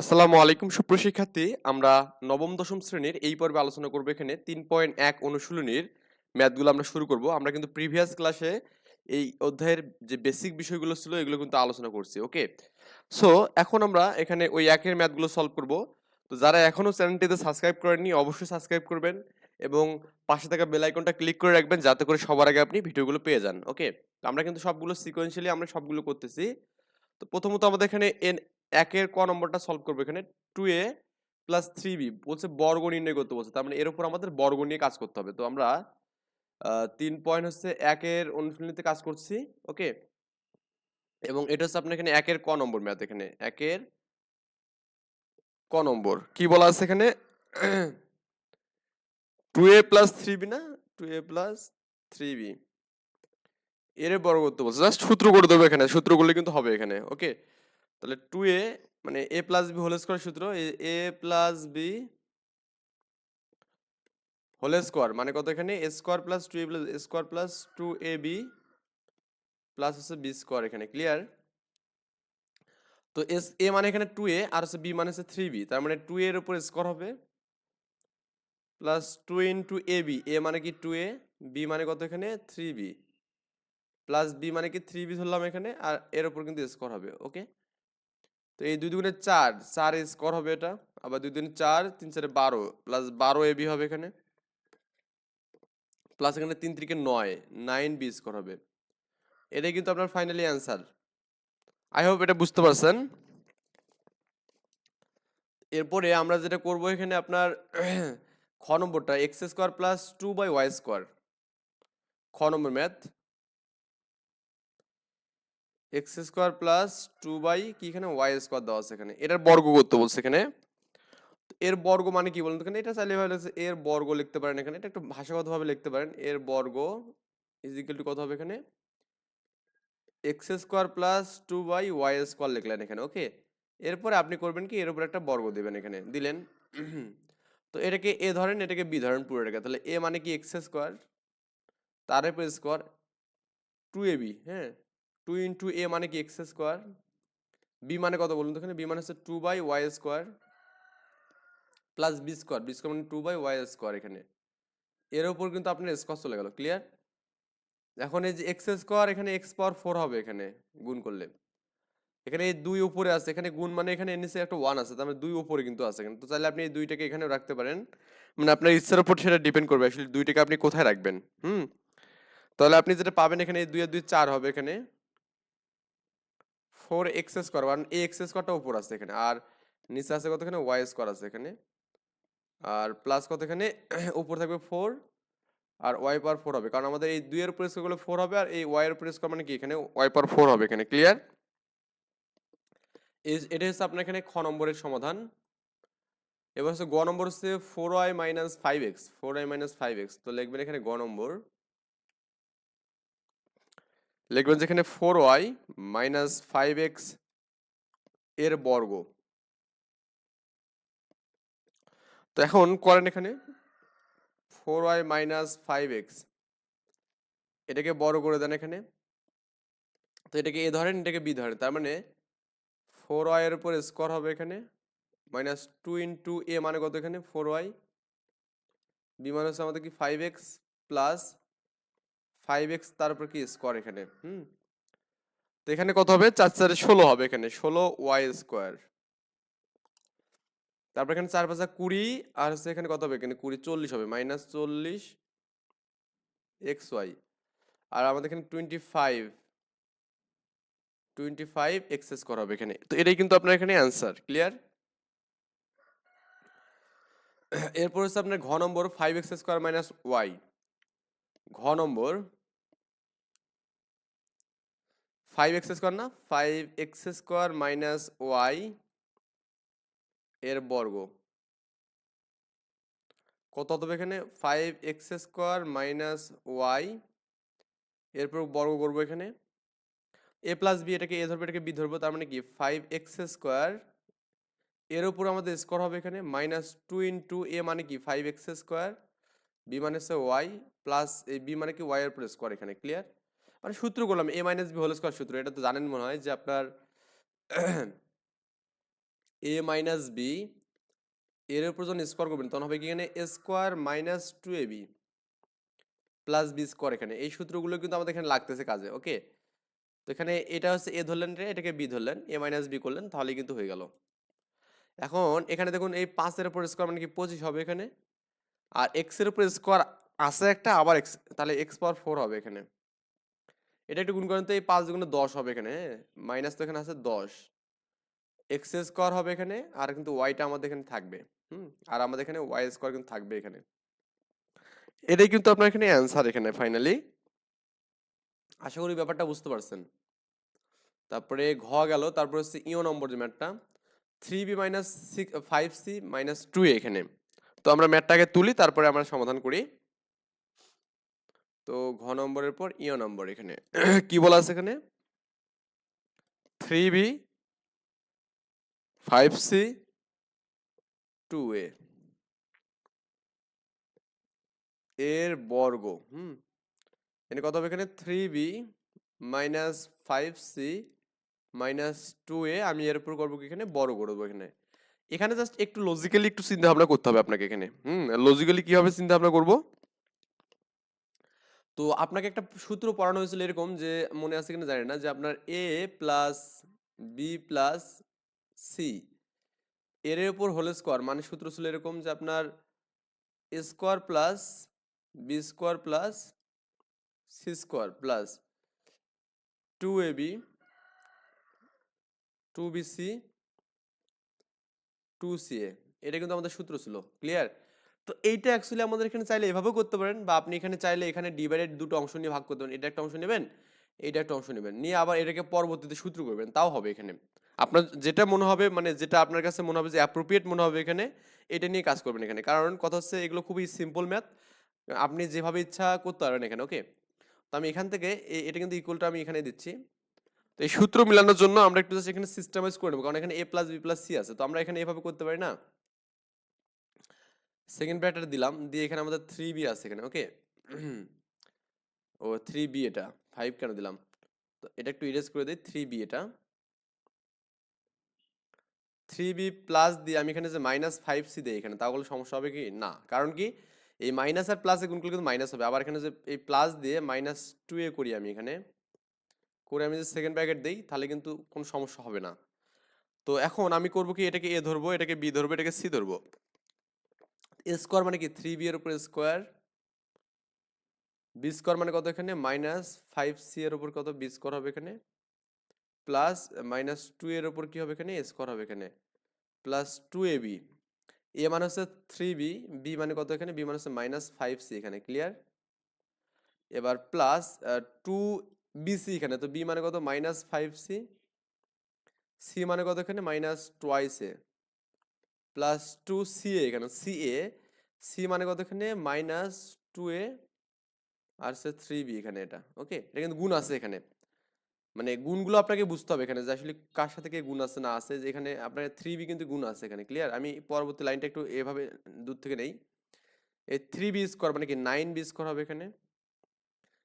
আসসালামু আলাইকুম সুপ্রশিক্ষার্থী আমরা নবম, দশম শ্রেণির এই পর্বে আলোচনা করব এখানে তিন পয়েন্ট এক অনুশীলনীর ম্যাথগুলো আমরা শুরু করব। আমরা কিন্তু প্রিভিয়াস ক্লাসে এই অধ্যায়ের যে বেসিক বিষয়গুলো ছিল, এগুলো কিন্তু আলোচনা করছি, ওকে? সো এখন আমরা এখানে ওই একের ম্যাথগুলো সলভ করব। তো যারা এখনও চ্যানেলটিতে সাবস্ক্রাইব করেননি, অবশ্যই সাবস্ক্রাইব করবেন এবং পাশে থাকা বেল আইকনটা ক্লিক করে রাখবেন যাতে করে সবার আগে আপনি ভিডিওগুলো পেয়ে যান, ওকে? আমরা কিন্তু সবগুলো সিকোয়েন্সিয়ালি আমরা সবগুলো করতেছি। তো প্রথমত আমাদের এখানে এন একের ক নম্বরটা সলভ করব এখানে। Two A plus three B বলছে বর্গ নির্ণয় করতে বলছে। তার মানে এর উপর আমাদের বর্গ নিয়ে কাজ করতে হবে। তো আমরা তিন পয়েন্ট হচ্ছে একের অনুশীলনীতে কাজ করছি ওকে এবং এটা হচ্ছে আপনার এখানে একের ক নম্বর ম্যাথ এখানে। একের ক নম্বর। কি বলা আছে এখানে? Two A plus three B না? Two A plus three B এর বর্গ করতে বলছে। জাস্ট সূত্র করে দেবো এখানে। সূত্র করলে কিন্তু হবে এখানে ওকে তাহলে টু এ মানে A plus B whole square সূত্র, A plus B whole square মানে কত এখানে? A square plus two A plus square plus two A B plus হচ্ছে বি স্কোয়ার এখানে ক্লিয়ার তো এস এ মানে এখানে টু এ আর হচ্ছে বি মানে হচ্ছে থ্রি বি তার মানে টু এর উপর স্কোয়ার হবে plus two into A B A মানে কি টু এ বি মানে কত এখানে? থ্রি বি প্লাস বি মানে কি থ্রি বি ধরলাম এখানে, আর এর উপর কিন্তু স্কোয়ার হবে ওকে তো এই দুই দুগুণে চার চার স্কোয়ার হবে এটা, আবার দুই দুগুণে চার, তিন চারে বারো প্লাস বারো এবি হবে এখানে। প্লাস এখানে তিন তিরিকে নয় নাইন বি স্কোর হবে। এটাই কিন্তু আপনার ফাইনালি অ্যান্সার আই হোপ এটা বুঝতে পারছেন। এরপরে আমরা যেটা করব এখানে আপনার খ নম্বরটা X square plus two by Y square খ নম্বর math X square plus two by কি এখানে? ওয়াই স্কোয়ার দেওয়া আছে এখানে। এটার বর্গ করতে বলছে এখানে। এর বর্গ মানে কি বলুন এখানে? এটা চাইলে ভালো আছে এর বর্গ লিখতে পারেন এখানে। এটা একটু ভাষাগতভাবে লিখতে পারেন। এর বর্গ ইজ ইকুয়াল টু কত হবে এখানে? X square plus two by Y square লিখলেন এখানে, ওকে? এরপরে আপনি করবেন কি? এর উপর একটা বর্গ দেবেন এখানে, দিলেন। তো এটাকে এ ধরেন, এটাকে বি ধরেন পুরোটাকে তাহলে এ মানে কি? এক্স স্কোয়ার, তার স্কোয়ার টু এ বি হ্যাঁ? টু ইন্টু এ মানে কি এক্স স্কোয়ার বি মানে কত বলুন তো এখানে? বি মানে হচ্ছে two by y square plus b square b square মানে টু বাই ওয়াই স্কোয়ার এখানে। এর উপর কিন্তু আপনার স্কোয়ার চলে গেল। ক্লিয়ার এখন এই যে এক্স স্কোয়ার এখানে এক্স পাওয়ার ফোর হবে এখানে, গুণ করলে। এখানে এই দুই উপরে আছে। এখানে গুণ মানে এখানে নিচে একটা ওয়ান আছে। তার মানে দুই উপরে কিন্তু আছে এখানে। তো চাইলে আপনি এই দুইটাকে এখানে রাখতে পারেন। মানে আপনার ইচ্ছার উপর সেটা ডিপেন্ড করবে। অ্যাকচুয়ালি দুইটাকে আপনি কোথায় রাখবেন? হুম? তাহলে আপনি যেটা পাবেন এখানে এই দুই আর দুই চার হবে এখানে। ফোর এক্স স্কোয়ার কারণ এ এক্স স্কোয়ারটা উপর আছে এখানে, আর নিচে আছে কত এখানে ওয়াই স্কোয়ার আছে এখানে, আর প্লাস কত এখানে উপর থাকবে ফোর, আর ওয়াই পাওয়ার ফোর হবে, কারণ আমাদের এই দুইয়ের উপর স্কোয়ার করলে ফোর হবে, আর এই ওয়াই এর উপর স্কোয়ার মানে কি, এখানে ওয়াই পাওয়ার ফোর হবে এখানে, ক্লিয়ার? এটা হচ্ছে আপনার এখানে খ নম্বরের সমাধান, এবার হচ্ছে গ নম্বর হচ্ছে four y minus five x four y minus five x তো লিখবেন এখানে গ নম্বর লিখবেন যেখানে ফোর ওয়াই মাইনাস ফাইভ এক্সের বর্গ। তো এখন করেন এখানে four y minus five x এটাকে বড় করে দেন এখানে। তো এটাকে এ ধরেন, এটাকে বি ধরেন। তার মানে ফোর ওয়াই এর উপর স্কোয়ার হবে এখানে। মাইনাস টু ইন্টু এ মানে কত এখানে? ফোর ওয়াই বি হচ্ছে আমাদের কি? Five x plus five x তার উপর কি স্কোয়ার এখানে? হুম? তো এখানে কত হবে? চার চারে ষোলো হবে এখানে, ষোলো ওয়াই স্কোয়ার তারপর এখানে চার পাঁচা কুড়ি, আর হচ্ছে এখানে কত হবে? এখানে কুড়ি চল্লিশ হবে মাইনাস চল্লিশ এক্স ওয়াই আর আমাদের এখানে twenty five twenty five x square হবে এখানে। তো এটাই কিন্তু আপনার এখানে অ্যান্সার ক্লিয়ার এরপর হচ্ছে আপনার ঘ number five x square minus y ঘ নম্বর ফাইভ এক্স স্কোয়ার না five x square minus y এর বর্গ। কত হবে এখানে? Five x square minus y এরপর বর্গ করব এখানে। এ প্লাস বি এটাকে এ ধরবো, এটাকে বি ধরবো, তার মানে কি? ফাইভ এক্স স্কোয়ার এর উপর আমাদের স্কোয়ার হবে এখানে মাইনাস টু ইন্টু এ মানে কি? ফাইভ এক্স স্কোয়ার বি মানে হচ্ছে ওয়াই প্লাস এই বি মানে কি? ওয়াই এর উপর স্কোয়ার এখানে ক্লিয়ার মানে সূত্র করলাম a minus b whole square সূত্র। এটা তো জানেন মনে হয় যে আপনার এ মাইনাস বি এর উপর যখন স্কোয়ার করবেন, তখন হবে কি এখানে? A square minus two a b plus b square এখানে। এই সূত্রগুলো কিন্তু আমাদের এখানে লাগতেছে কাজে ওকে তো এখানে এটা হচ্ছে এ ধরলেন রে, এটাকে বি ধরলেন এ মাইনাস বি করলেন তাহলে কিন্তু হয়ে গেল। এখন এখানে দেখুন, এই পাঁচের উপর স্কোয়ার মানে কি পঁচিশ হবে এখানে? আর এক্সের উপর স্কোয়ার আছে একটা, আবার এক্স তাহলে এক্স পাওয়ার ফোর হবে এখানে। এটা একটু গুণ করেন তো এই পাঁচ দুগুণে দশ হবে এখানে, মাইনাস তো এখানে আছে দশ। এক্স স্কোয়ার হবে এখানে, আর কিন্তু ওয়াইটা আমাদের এখানে থাকবে, হুম? আর আমাদের এখানে ওয়াই স্কোয়ার কিন্তু থাকবে এখানে। এটাই কিন্তু আপনার এখানে অ্যান্সার এখানে ফাইনালি। আশা করি ব্যাপারটা বুঝতে পারছেন। তারপরে ঘ গেল, তারপর হচ্ছে ইও নম্বর যে ম্যাটটা, three b minus six, five c minus two এখানে। তো আমরা ম্যাটটাকে তুলি, তারপরে আমরা সমাধান করি। তো ঘ নম্বরের পর ইও নম্বর এখানে। কি বলা আছে এখানে? Three b, five c, two a. এর বর্গ, হুম? এখানে কত হবে এখানে? Three b minus five c minus two a, আমি এর উপর করব এখানে? বড় করব এখানে। এখানে জাস্ট একটু লজিক্যালি একটু চিন্তা ভাবনা করতে হবে আপনাকে এখানে, হুম? লজিক্যালি কীভাবে চিন্তা ভাবনা করব? তো আপনাকে একটা সূত্র পড়ানো হয়েছিল এরকম যে, মনে আছে কিনা জানি না, যে আপনার a plus b plus c এর উপর হোল স্কোয়ার মানে সূত্র ছিল এরকম যে আপনার a square plus b square plus c square plus two a b two b c two c a এটা কিন্তু আমাদের সূত্র ছিল ক্লিয়ার তো এইটা অ্যাকচুয়ালি আমাদের এখানে চাইলে এভাবেও করতে পারেন বা আপনি এখানে চাইলে এখানে ডিভাইডেড দুটো অংশ নিয়ে ভাগ করতে পারেন এটা একটা অংশ নেবেন, এইটা একটা অংশ নেবেন। নিয়ে আবার এটাকে পরবর্তীতে সূত্র করবেন, তাও হবে এখানে। আপনার যেটা মনে হবে মানে যেটা আপনার কাছে মনে হবে যে অ্যাপ্রোপ্রিয়েট মনে হবে এখানে, এটা নিয়ে কাজ করবেন এখানে। কারণ কথা হচ্ছে এগুলো খুবই সিম্পল ম্যাথ আপনি যেভাবে ইচ্ছা করতে পারবেন এখানে ওকে তো আমি এখান থেকে এটা কিন্তু ইকুয়ালটা আমি এখানে দিচ্ছি। তো এই সূত্র মিলানোর জন্য আমরা একটু জাস্ট এখানে সিস্টেমাইজ করে নেব, কারণ এখানে a plus b plus c আছে, তো আমরা এখানে এভাবে করতে পারি না? সেকেন্ড ব্র্যাকেট দিলাম, দিয়ে এখানে আমাদের থ্রি বি আছে এখানে ওকে ও থ্রি বি এটা ফাইভ কেন দিলাম? তো এটা একটু ইরেজ করে দিই থ্রি বি এটা। থ্রি বি প্লাস দিয়ে আমি এখানে যে মাইনাস ফাইভ সি দিই এখানে, তাহলে সমস্যা হবে কি? না, কারণ কি? এই মাইনাস আর প্লাসে গুণ করলে কিন্তু মাইনাস হবে, আবার এখানে যে এই প্লাস দিয়ে মাইনাস টু এ করি আমি এখানে, করে আমি যে সেকেন্ড ব্র্যাকেট দিই, তাহলে কিন্তু কোনো সমস্যা হবে না। তো এখন আমি করব কি? এটাকে এ ধরবো, এটাকে বি ধরবো, এটাকে সি ধরবো। স্কোয়ার মানে কি? থ্রি বি এর উপর স্কোয়ার। বি স্কোয়ার মানে কত এখানে? মাইনাস ফাইভ সি এর উপর কত? বি স্কোয়ার হবে এখানে। প্লাস মাইনাস টু এর উপর কি হবে এখানে? স্কোয়ার হবে এখানে। Plus two a b a মানে হচ্ছে থ্রি বি বি মানে কত এখানে? বি মানে হচ্ছে মাইনাস ফাইভ সি এখানে ক্লিয়ার এবার প্লাস টু বিসি এখানে, তো বি মানে কত? মাইনাস ফাইভ সি সি মানে কত এখানে? Minus twice a plus two c a এখানে সি এ সি মানে কত এখানে? মাইনাস টু এ আর সে থ্রি বি এখানে এটা ওকে এটা কিন্তু গুণ আছে এখানে। মানে গুণগুলো আপনাকে বুঝতে হবে এখানে যে আসলে কার সাথে কে গুণ আছে না আছে, যে এখানে আপনার থ্রি বি কিন্তু গুণ আছে এখানে ক্লিয়ার আমি পরবর্তী লাইনটা একটু এভাবে দূর থেকে নেই। এই থ্রি বি স্কোয়ার মানে কি নাইন বি স্কোয়ার হবে এখানে।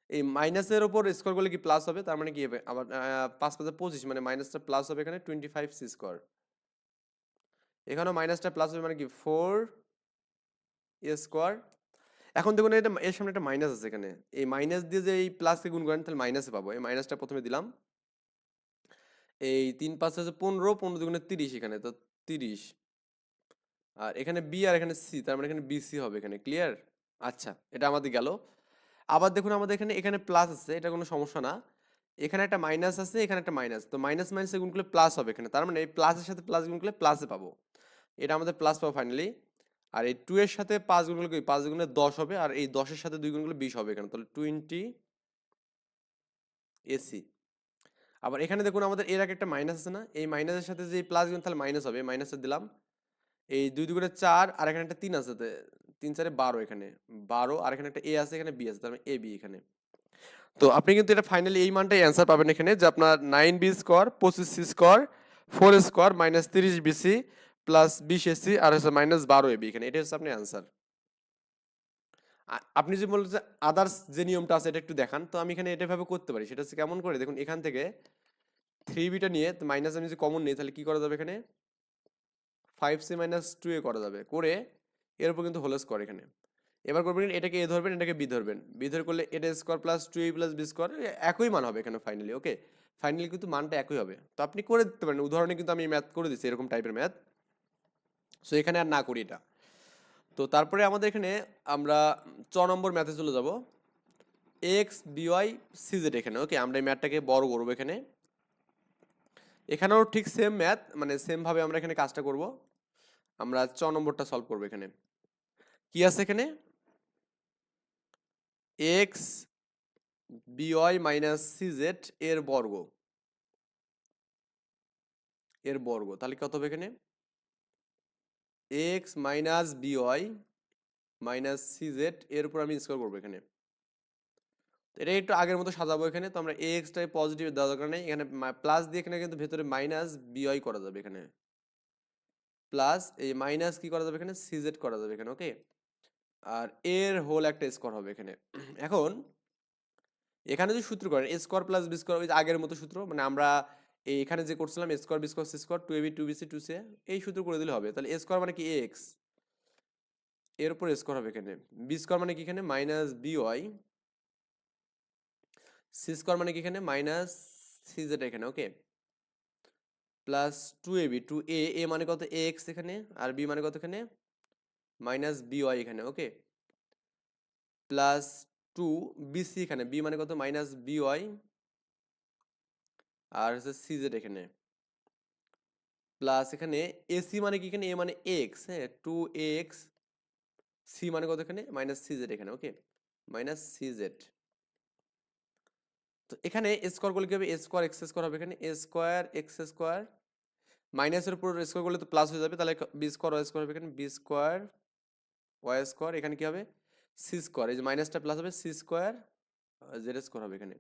এই মাইনাসের ওপর স্কোয়ার করলে কি প্লাস হবে? তার মানে কি আবার পাঁচ পাঁচে পঁচিশ মানে মাইনাসটা প্লাস হবে এখানে টোয়েন্টি ফাইভ সি স্কোয়ার এখানেও মাইনাসটা প্লাস হবে মানে কি? ফোর এ স্কোয়ার এখন দেখুন এটা এর সামনে একটা মাইনাস আছে এখানে। এই মাইনাস দিয়ে যে এই প্লাসকে গুণ করেন, তাহলে মাইনাসে পাবো। এই মাইনাসটা প্রথমে দিলাম। এই তিন পাঁচ আছে পনেরো পনেরো দুগুণে তিরিশ এখানে, তো তিরিশ। আর এখানে বি আর এখানে সি তার মানে এখানে বিসি হবে এখানে ক্লিয়ার আচ্ছা এটা আমাদের গেল। আবার দেখুন আমাদের এখানে এখানে প্লাস আছে, এটা কোনো সমস্যা না। এখানে একটা মাইনাস আছে, এখানে একটা মাইনাস তো মাইনাস মাইনাসে গুণ করলে প্লাস হবে এখানে, তার মানে এই প্লাসের সাথে প্লাস গুণ করলে প্লাসে পাবো। এটা আমাদের প্লাস পাবো ফাইনালি আর এই টু এর সাথে পাঁচ গুণ করলে পাঁচ গুণে দশ হবে আর এই দশের সাথে দুই গুণ করলে বিশ হবে এখানে। তাহলে টোয়েন্টি এসি আবার এখানে দেখুন আমাদের এর আগে একটা মাইনাস আছে না? এই মাইনাসের সাথে যে প্লাস গুণ তাহলে মাইনাস হবে। মাইনাসে দিলাম। এই দুই দুগুণে চার আর এখানে একটা তিন আছে। তিন চারে বারো এখানে। বারো আর এখানে একটা এ আছে, এখানে বি আছে। তার মানে এ বি এখানে। তো আপনি কিন্তু এটা ফাইনালি এই মানটাই অ্যান্সার পাবেন এখানে যে আপনার নাইন বি স্কোয়ার পঁচিশ c square four square minus তিরিশ বিসি প্লাস বিশ এসি আর হচ্ছে মাইনাস বারো এবি এখানে এটা হচ্ছে আপনি অ্যান্সার আপনি যে বলছেন আদার্স যে নিয়মটা আছে এটা একটু দেখান, তো আমি এখানে এটা ভাবে করতে পারি, সেটা হচ্ছে কেমন করে, দেখুন এখান থেকে থ্রি বিটা নিয়ে মাইনাস আমি যদি কমন নিই, তাহলে কি করা যাবে এখানে? Five c minus two a করা যাবে, করে এর উপর কিন্তু হোল স্কোয়ার এখানে। এবার করবেন এটাকে এ ধরবেন, এটাকে বি ধরবেন। বি ধরে করলে এটা square plus two a plus b square একই মান হবে এখানে ফাইনালি ওকে ফাইনালি কিন্তু মানটা একই হবে। তো আপনি করে দিতে পারেন, উদাহরণে কিন্তু আমি ম্যাথ করে দিচ্ছি এরকম টাইপের ম্যাথ সো এখানে আর না করি এটা। তো তারপরে আমাদের এখানে আমরা চ নম্বর ম্যাথে চলে যাব। এক্স বিওয়াই সিজেড এখানে ওকে আমরা এই ম্যাথটাকে বড় করব এখানে। এখানেও ঠিক সেম ম্যাথ মানে সেমভাবে আমরা এখানে কাজটা করব। আমরা চ নম্বরটা সলভ করব এখানে। কি আছে এখানে? এক্স বিওয়াই মাইনাস সিজেড এর বর্গ। এর বর্গ। তাহলে কত হবে এখানে? X minus b y minus CZ এর উপর আমি স্কোয়ার করব এখানে। এটা একটু আগের মতো সাজাবো এখানে। তো আমরা এক্সটাই পজিটিভ দেওয়া দরকার নেই। এখানে প্লাস দিয়ে এখানে কিন্তু ভেতরে মাইনাস বিওয়াই করা যাবে এখানে। প্লাস এই মাইনাস কি করা যাবে এখানে? সিজেড করা যাবে এখানে ওকে আর এর হোল একটা স্কোয়ার হবে এখানে। এখন এখানে যদি সূত্র করেন a square plus b square ওই আগের মতো সূত্র মানে আমরা এই এখানে যে করছিলাম square b square c square two a b two b c two c এই সূত্র করে দিলে হবে। তাহলে স্কোয়ার মানে কি? এক্সের উপর স্কোয়ার হবে এখানে। বি স্কোয়ার মানে কি এখানে? Minus b y c square মানে কি এখানে? মাইনাস সি জেড এখানে okay plus two a b two a a মানে কত? এ এক্স এখানে, আর বি মানে কত এখানে? মাইনাস বি ওয়াই এখানে okay plus two b c এখানে বি মানে কত? মাইনাস বি ওয়াই আর হচ্ছে সি জেড এখানে। প্লাস এখানে এসি মানে কি এখানে? এ মানে এক্স হ্যাঁ? টু এক্স সি মানে কত এখানে? মাইনাস সি জেড এখানে ওকে মাইনাস সি জেড তো এখানে স্কোয়ার করলে কি হবে? এ স্কোয়ার এক্স স্কোয়ার হবে এখানে। এ স্কোয়ার এক্স স্কোয়ার মাইনাসের উপর স্কোয়ার করলে তো প্লাস হয়ে যাবে। তাহলে বি স্কোয়ার ওয়াই স্কোয়ার হবে এখানে। বি স্কোয়ার ওয়াই স্কোয়ার এখানে কি হবে? সি স্কোয়ার এই যে মাইনাসটা প্লাস হবে সি স্কোয়ার জেড স্কোয়ার হবে এখানে।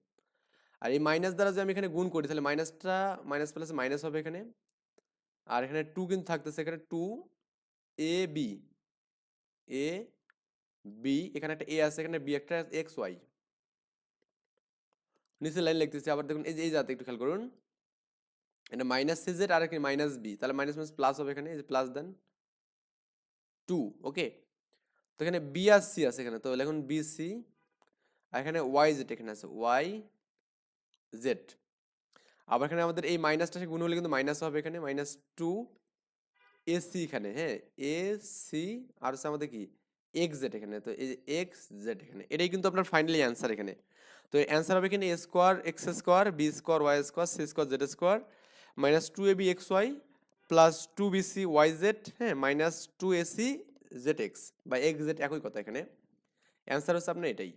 আর এই মাইনাস দ্বারা যে আমি এখানে গুণ করি, তাহলে মাইনাসটা মাইনাস প্লাস মাইনাস হবে এখানে। আর এখানে টু কিন্তু থাকতেছে, এখানে two a b a b এখানে একটা এ আছে, এখানে বি একটা এক্স ওয়াই নিচে লাইন লিখতেছি, আবার দেখুন, এই যে, এই জাতে একটু খেয়াল করুন। এটা মাইনাস সি জেড আর এখানে মাইনাস বি তাহলে মাইনাস মাইনাস প্লাস হবে এখানে, এই যে প্লাস দেন টু ওকে তো এখানে বি আর সি আছে এখানে, তো লিখুন বি সি আর এখানে ওয়াই জেড এখানে আছে ওয়াই জেড আবার এখানে আমাদের এই মাইনাসটা গুণ হলে কিন্তু মাইনাস হবে এখানে মাইনাস টু এ সি এখানে হ্যাঁ? এ সি আর হচ্ছে আমাদের কি? এক্স জেড এখানে, তো এই যে এক্স জেড এখানে, এটাই কিন্তু আপনার ফাইনালি অ্যান্সার এখানে। তো অ্যান্সার হবে এখানে a square x square b square y square c square z square minus two a b x y plus two b c y z হ্যাঁ? Minus two a c z x বা x z একই কথা এখানে। Answer হচ্ছে আপনার এটাই।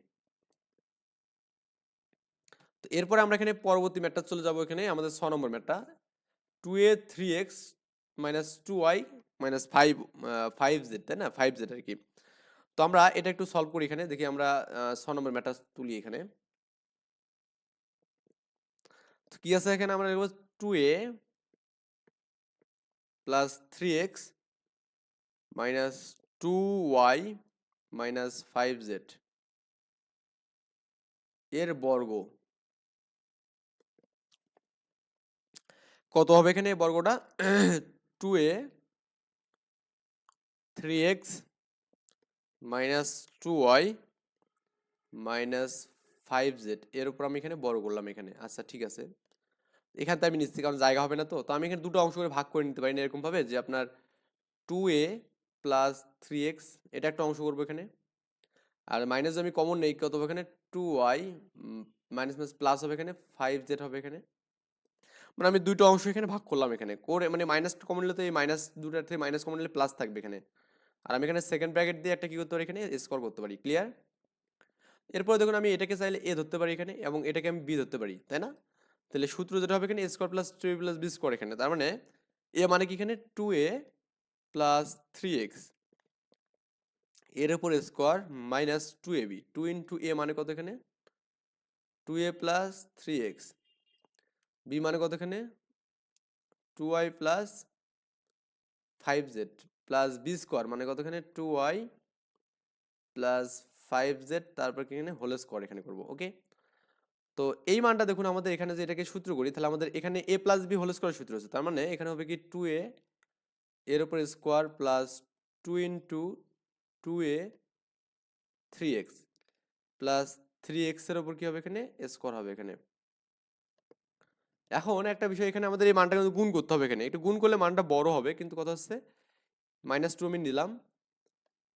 তো এরপরে আমরা এখানে পরবর্তী ম্যাটটা চলে যাব এখানে, আমাদের ছ নম্বর ম্যাটটা। Two a three x minus two y minus five five z তাই না? ফাইভ জেড আর কি তো আমরা এটা একটু সলভ করি এখানে, দেখি আমরা ছ নম্বর ম্যাটটা তুলি এখানে। তো কি আছে এখানে? আমরা লিখব two a plus three x minus two y minus five z এর বর্গ। কত হবে এখানে বর্গটা? Two a three x minus two y minus five z এর উপর আমি এখানে বড় করলাম এখানে। আচ্ছা ঠিক আছে। এখানে তো আমি নিচ্ছি কারণ জায়গা হবে না তো? তো আমি এখানে দুটো অংশ করে ভাগ করে নিতে পারি না এরকমভাবে যে আপনার two a plus three x এটা একটা অংশ করব এখানে। আর মাইনাস আমি কমন নেই, কত হবে এখানে? Two y minus minus plus হবে এখানে ফাইভ জেড হবে এখানে। মানে আমি দুটো অংশ এখানে ভাগ করলাম এখানে। করে মানে মাইনাস কমন নিলে তো এই মাইনাস দুটার থেকে মাইনাস কমন নিলে প্লাস থাকবে এখানে। আর আমি এখানে সেকেন্ড ব্র্যাকেট দিয়ে একটা কি করতে পারি এখানে? স্কোর করতে পারি ক্লিয়ার এরপরে দেখুন আমি এটাকে চাইলে এ ধরতে পারি এখানে এবং এটাকে আমি বি ধরতে পারি, তাই না? তাহলে সূত্র যেটা হবে এখানে square plus two a plus b square এখানে। তার মানে এ মানে কি এখানে? টু এ প্লাস থ্রি এক্সের উপর square minus two a b two into a মানে কত এখানে? Two a plus three x b মানে কত এখানে two y plus five z plus b square মানে কত এখানে two y plus five z তারপর কি এখানে হোল স্কোয়ার এখানে করব ওকে তো এই মানটা দেখুন আমাদের এখানে যে এটাকে সূত্র করি, তাহলে আমাদের এখানে a plus b whole square সূত্র আছে। তার মানে এখানে হবে কি টু এ এর উপর square plus two into two a three x plus three এক্সের ওপর কী হবে এখানে? স্কোয়ার হবে এখানে। এখন একটা বিষয়, এখানে আমাদের এই মানটা কিন্তু গুণ করতে হবে এখানে। একটু গুণ করলে মানটা বড় হবে, কিন্তু কথা হচ্ছে মাইনাস টু আমি নিলাম।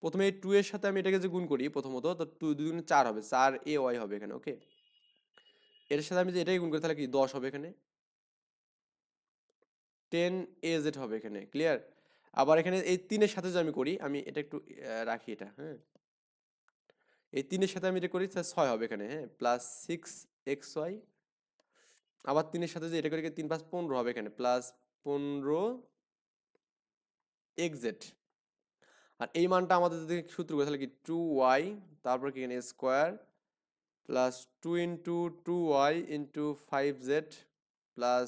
প্রথমে এই টু এর সাথে আমি এটাকে যে গুণ করি প্রথমত, তো টু দুই গুণে চার হবে, চার এ, ওয়াই হবে এখানে ওকে এর সাথে আমি যে এটাই গুণ করি, তাহলে কি দশ হবে এখানে? টেন এ জেড হবে এখানে ক্লিয়ার আবার এখানে এই তিনের সাথে যে আমি করি, আমি এটা একটু রাখি এটা হ্যাঁ? এই তিনের সাথে আমি এটা করি, তাহলে ছয় হবে এখানে হ্যাঁ? প্লাস সিক্স এক্স ওয়াই আবার তিনের সাথে যে এটা করি তিন পাঁচ পনেরো হবে এখানে? প্লাস পনেরো এক্স জেড আর এই মানটা আমাদের যদি সূত্র করে তাহলে কি টু ওয়াই তারপর কি এখানে square plus two into two y into five z plus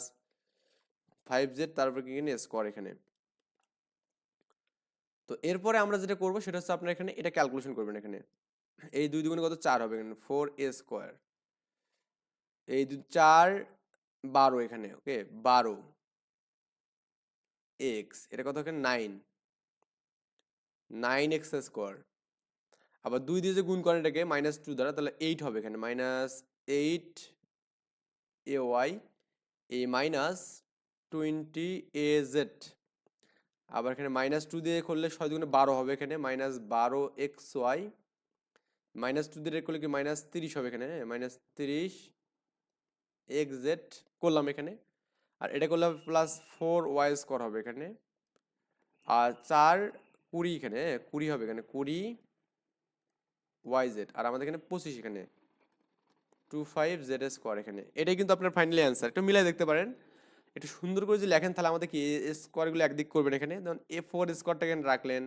five z তারপর কি এখানে স্কোয়ার এখানে। তো এরপরে আমরা যেটা করব সেটা হচ্ছে আপনার এখানে, এটা ক্যালকুলেশন করবেন এখানে। এই দুই দুগুণে কত? চার হবে এখানে ফোর এ স্কোয়ার এই চার বারো এখানে, ওকে? বারো। এক্স, এটা কত এখানে? নাইন। Nine x square. আবার দুই দিয়ে যে গুণ করেন এটাকে মাইনাস টু দ্বারা, তাহলে এইট হবে এখানে। Minus eight a y a minus twenty a z আবার এখানে মাইনাস টু দিয়ে করলে ছয় দুগুণে বারো হবে এখানে। মাইনাস বারো এক্স ওয়াই মাইনাস টু দিয়ে করলে কি? মাইনাস তিরিশ হবে এখানে মাইনাস তিরিশ এক্স জেড করলাম এখানে। আর এটা করলে প্লাস ফোর ওয়াই স্কোয়ার হবে এখানে। আর চার কুড়ি এখানে, কুড়ি হবে এখানে, কুড়ি ওয়াই জেড আর আমাদের এখানে পঁচিশ এখানে। টু ফাইভ জেড স্কোয়ার এখানে। এটাই কিন্তু আপনার ফাইনালি অ্যান্সার একটু মিলাই দেখতে পারেন। একটু সুন্দর করে যদি লেখেন, তাহলে আমাদের কি স্কোয়ারগুলো একদিক করবেন এখানে। যেমন এ ফোর স্কোয়ারটা এখানে রাখলেন।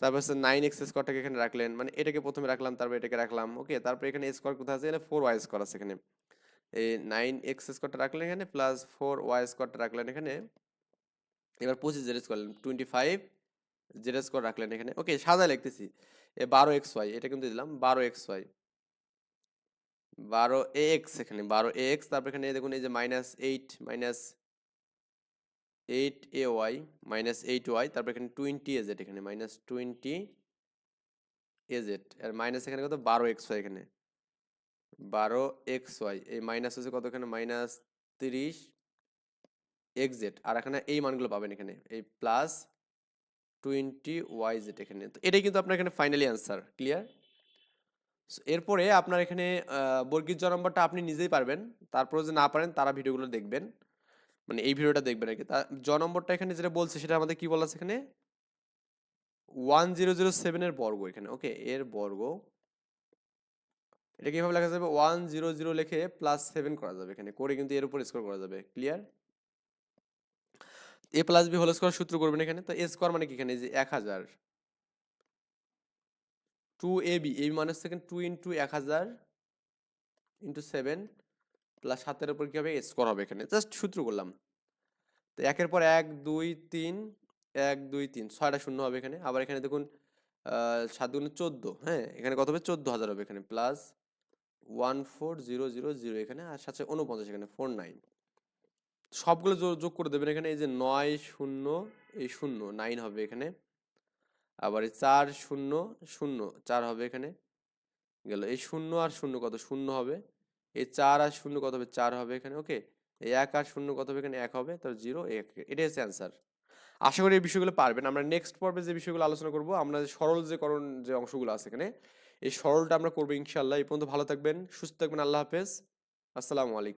তারপর হচ্ছে নাইন এক্স স্কোয়ারটাকে এখানে রাখলেন। মানে এটাকে প্রথমে রাখলাম, তারপর এটাকে রাখলাম। ওকে তারপর এখানে স্কোয়ার কোথায় আছে? এখানে ফোর ওয়াই স্কোয়ার আছে এখানে। নাইন এক্স স্কোয়ারটা রাখলেন এখানে প্লাস ফোর ওয়াই স্কোয়ারটা রাখলেন এখানে। এবার পঁচিশ z square twenty five z square রাখলেন এখানে। ওকে সাদা লিখতেছি। এ বারো এক্স ওয়াই এটা কিন্তু দিলাম, বারো এক্স ওয়াই বারো এ এক্স এখানে, বারো এ এক্স তারপর এখানে দেখুন, এই যে minus eight minus eight a y minus eight y তারপর এখানে টোয়েন্টি এ জেড এখানে মাইনাস টোয়েন্টি এ জেড আর মাইনাস এখানে কত? বারো এক্স ওয়াই এখানে। বারো এক্স ওয়াই, এই মাইনাস হচ্ছে কত এখানে মাইনাস তিরিশ এক্স জেড। আর এখানে এই মানগুলো পাবেন এখানে, এই প্লাস টোয়েন্টি ওয়াই জেড এখানে। তো এটাই কিন্তু আপনার এখানে ফাইনালি অ্যান্সার ক্লিয়ার এরপরে আপনার এখানে বর্গীর জ নম্বরটা আপনি নিজেই পারবেন। তারপরে যে না পারেন, তারা ভিডিওগুলো দেখবেন। মানে এই ভিডিওটা দেখবেন আর কি। তা জ নম্বরটা এখানে যেটা বলছে, সেটা আমাদের কি বলা আছে এখানে? ওয়ান জিরো জিরো সেভেনের বর্গ এখানে ওকে এর বর্গ এটা কীভাবে লেখা যাবে? ওয়ান জিরো জিরো লিখে প্লাস সেভেন করা যাবে এখানে। করে কিন্তু এর উপর স্কোর করা যাবে। Clear a plus b whole square সূত্র করবেন এখানে। তো এ স্কোয়ার মানে কি এখানে? যে এক হাজার। Two a b a b মানে হচ্ছে টু ইন্টু এক হাজার ইন্টু সেভেন প্লাস সাতের উপর কি হবে? স্কোয়ার হবে এখানে। জাস্ট সূত্র করলাম। তো একের পর এক, দুই, তিন, এক, দুই, তিন, ছয়টা শূন্য হবে এখানে। আবার এখানে দেখুন সাত দুগুণে চোদ্দ হ্যাঁ? এখানে কত হবে? চোদ্দ হাজার হবে এখানে। Plus one four zero zero zero এখানে, আর সাথে উনপঞ্চাশ এখানে ফোর নাইন সবগুলো যোগ করে দেবেন এখানে, এই যে নয় শূন্য, এই শূন্য নাইন হবে এখানে। আবার এই চার শূন্য শূন্য, চার হবে এখানে। গেল, এই শূন্য আর শূন্য কত? শূন্য হবে। এই চার আর শূন্য কত হবে? চার হবে এখানে ওকে এই এক আর শূন্য কত হবে এখানে? এক হবে তার জিরো এক, এটাই হচ্ছে অ্যান্সার আশা করি এই বিষয়গুলো পারবেন। আমরা নেক্সট পর্বে যে বিষয়গুলো আলোচনা করব, আমরা সরল যে করণ যে অংশগুলো আছে এখানে এই সরলটা আমরা করব ইনশাল্লাহ এই পর্যন্ত ভালো থাকবেন, সুস্থ থাকবেন, আল্লাহ হাফেজ। আসসালামু আলাইকুম।